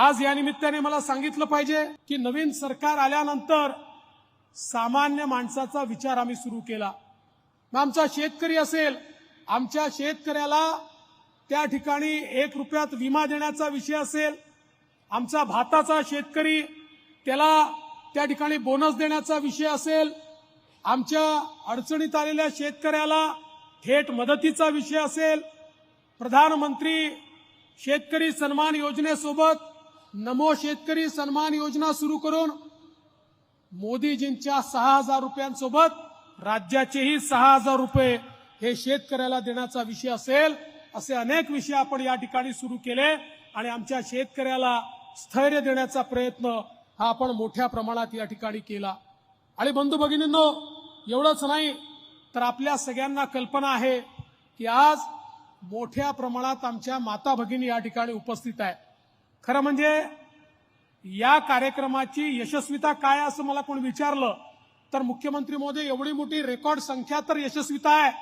आज या निमित्ताने मला सांगितलं पाहिजे की नवीन सरकार आल्यानंतर सामान्य माणसाचा विचार आम्ही सुरू केला. मग आमचा शेतकरी असेल आमच्या शेतकऱ्याला त्या ठिकाणी एक रुपयात विमा देण्याचा विषय असेल आमचा भाताचा शेतकरी त्याला त्या ठिकाणी बोनस देण्याचा विषय असेल आमच्या अडचणीत आलेल्या शेतकऱ्याला थेट मदतीचा विषय असेल प्रधानमंत्री शेतकरी सन्मान योजनेसोबत नमो शेतकरी सन्मान योजना सुरू करून मोदीजींच्या सहा हजार रुपयांसोबत राज्याचेही सहा हजार रुपये हे शेतकऱ्याला देण्याचा विषय असेल असे अनेक विषय आपण या ठिकाणी सुरू केले आणि आमच्या शेतकऱ्याला स्थैर्य देण्याचा प्रयत्न हा आपण मोठ्या प्रमाणात या ठिकाणी केला. आणि बंधू भगिनींनो एवढंच नाही तर आपल्या सगळ्यांना कल्पना आहे की आज मोठ्या प्रमाणात आमच्या माता भगिनी या ठिकाणी उपस्थित आहे खरं म्हणजे या कार्यक्रमाची यशस्विता काय असं मला कोण विचारलं तर मुख्यमंत्री मोदी एवढी मोठी रेकॉर्ड संख्या तर यशस्विता आहे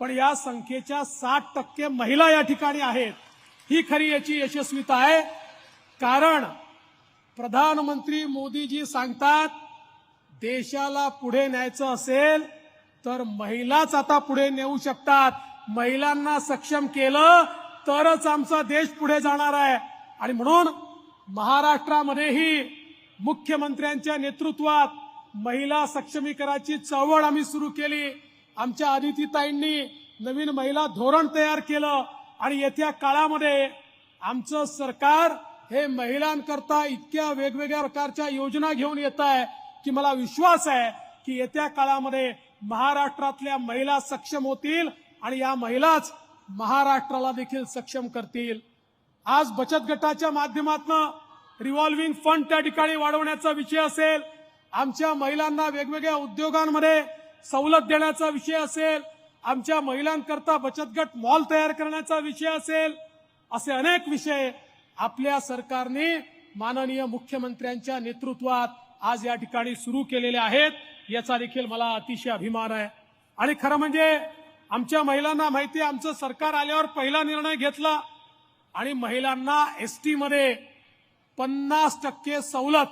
पण या संख्येच्या साठ टक्के महिला या ठिकाणी आहेत. ही खरी याची यशस्विता आहे. कारण प्रधानमंत्री मोदीजी सांगतात देशाला पुढे न्यायचं असेल तर महिलाच आता पुढे नेऊ शकतात. महिलांना सक्षम केलं तरच आमचा देश पुढे जाणार आहे. आणि म्हणून महाराष्ट्रामध्येही मुख्यमंत्र्यांच्या नेतृत्वात महिला सक्षमीकरणाची चळवळ आम्ही सुरू केली. आमच्या आदितीताईंनी नवीन महिला धोरण तयार केलं आणि येत्या काळामध्ये आमचं सरकार हे महिलांकरता इतक्या वेगवेगळ्या प्रकारच्या योजना घेऊन येत आहे की मला विश्वास आहे की येत्या काळामध्ये महाराष्ट्रातल्या महिला सक्षम होतील आणि या महिलाच महाराष्ट्राला देखील सक्षम करतील. आज बचत गटाच्या माध्यमातून रिव्हॉल्व्हिंग फंड त्या ठिकाणी वाढवण्याचा विषय असेल आमच्या महिलांना वेगवेगळ्या उद्योगांमध्ये सवलत देण्याचा विषय असेल आमच्या महिलांकरता बचत गट मॉल तयार करण्याचा विषय असेल असे अनेक विषय आपल्या सरकारने माननीय मुख्यमंत्र्यांच्या नेतृत्वात आज या ठिकाणी सुरू केलेले आहेत याचा देखील मला अतिशय अभिमान आहे. आणि खरं म्हणजे आमच्या महिलांना माहिती आमचं सरकार आल्यावर पहिला निर्णय घेतला आणि महिलांना एसटीमध्ये पन्नास टक्के सवलत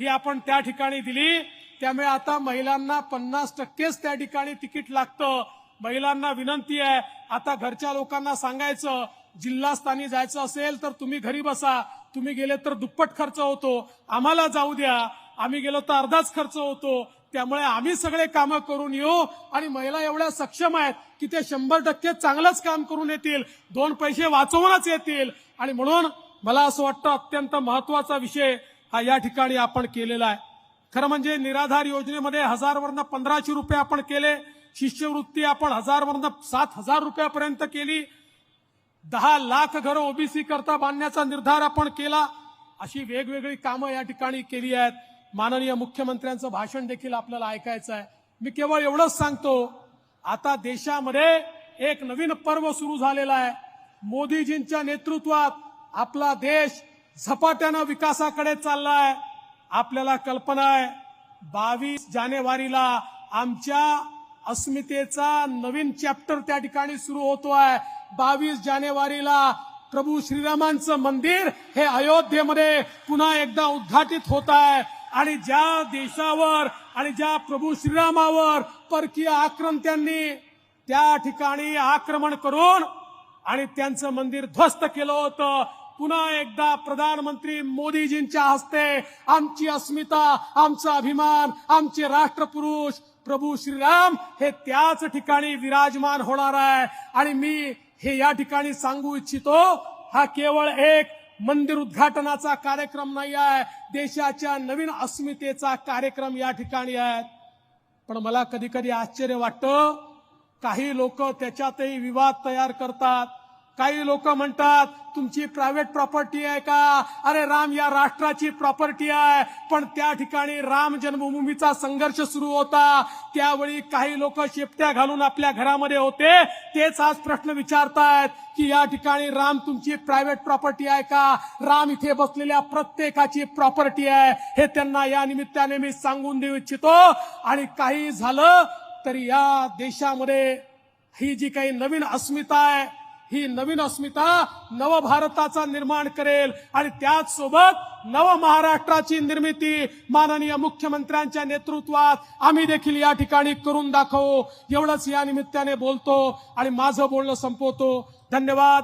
ही आपण त्या ठिकाणी दिली. त्यामुळे आता महिलांना पन्नास टक्केच त्या ठिकाणी तिकीट लागतं. महिलांना विनंती आहे आता घरच्या लोकांना सांगायचं जिल्हास्थानी जायचं असेल तर तुम्ही घरी बसा. तुम्ही गेले तर दुप्पट खर्च होतो. आम्हाला जाऊ द्या. आम्ही गेलो तर अर्धाच खर्च होतो. त्यामुळे आम्ही सगळे कामं करून येऊ आणि महिला एवढ्या सक्षम आहेत की ते शंभर टक्के चांगलंच काम करून येतील दोन पैसे वाचवूनच येतील. आणि म्हणून मला असं वाटतं अत्यंत महत्त्वाचा विषय हा या ठिकाणी आपण केलेला आहे. खरं म्हणजे निराधार योजनेमध्ये हजारवरनं पंधराशे रुपये आपण केले शिष्यवृत्ती आपण हजारवरनं सात हजार रुपयापर्यंत केली. दहा लाख घरं ओबीसी करता बांधण्याचा निर्धार आपण केला. अशी वेगवेगळी कामं या ठिकाणी केली आहेत. माननीय मुख्यमंत्र्यांचं भाषण देखील आपल्याला ऐकायचं आहे. मी केवळ एवढंच सांगतो आता देशामध्ये एक नवीन पर्व सुरू झालेला आहे. मोदीजींच्या नेतृत्वात आपला देश झपाट्यानं विकासाकडे चालला आहे. आपल्याला कल्पना आहे बावीस जानेवारीला आमच्या अस्मितेचा नवीन चॅप्टर त्या ठिकाणी सुरू होतो आहे. बावीस जानेवारीला प्रभू श्रीरामांचं मंदिर हे अयोध्येमध्ये पुन्हा एकदा उद्घाटित होत आहे. आणि ज्या देशावर आणि ज्या प्रभू श्रीरामावर परकीय आक्रमत्यांनी त्या ठिकाणी आक्रमण करून आणि त्यांचं मंदिर ध्वस्त केलं होतं. पुन्हा एकदा प्रधानमंत्री मोदीजींच्या हस्ते आमची अस्मिता आमचा अभिमान आमचे राष्ट्रपुरुष प्रभू श्रीराम हे त्याच ठिकाणी विराजमान होणार आहे. आणि मी हे या ठिकाणी सांगू इच्छितो हा केवळ एक मंदिर उद्घाटनाचा कार्यक्रम नाही आहे. देशाच्या नवीन अस्मितेचा कार्यक्रम या ठिकाणी आहे पण मला कधी कधी आश्चर्य वाटतं काही लोक त्याच्यातही विवाद तयार करतात. काही लोक म्हणतात तुमची प्रायव्हेट प्रॉपर्टी आहे का? अरे राम या राष्ट्राची प्रॉपर्टी आहे. पण त्या ठिकाणी राम जन्मभूमीचा संघर्ष सुरू होता. त्यावेळी काही लोक शेपट्या घालून आपल्या घरामध्ये होते. तेच आज प्रश्न विचारतायत की या ठिकाणी राम तुमची प्रायव्हेट प्रॉपर्टी आहे का? राम इथे बसलेल्या प्रत्येकाची प्रॉपर्टी आहे. हे त्यांना या निमित्ताने मी सांगून देऊ इच्छितो. आणि काही झालं तरी या देशामध्ये ही जी काही नवीन अस्मिता आहे ही नवीन अस्मिता नव भारताचा निर्माण करेल. आणि त्याच सोबत नव महाराष्ट्राची निर्मिती माननीय मुख्यमंत्र्यांच्या नेतृत्वात आम्ही देखील या ठिकाणी करून दाखवू. एवढंच या निमित्ताने बोलतो आणि माझं बोलणं संपवतो. धन्यवाद.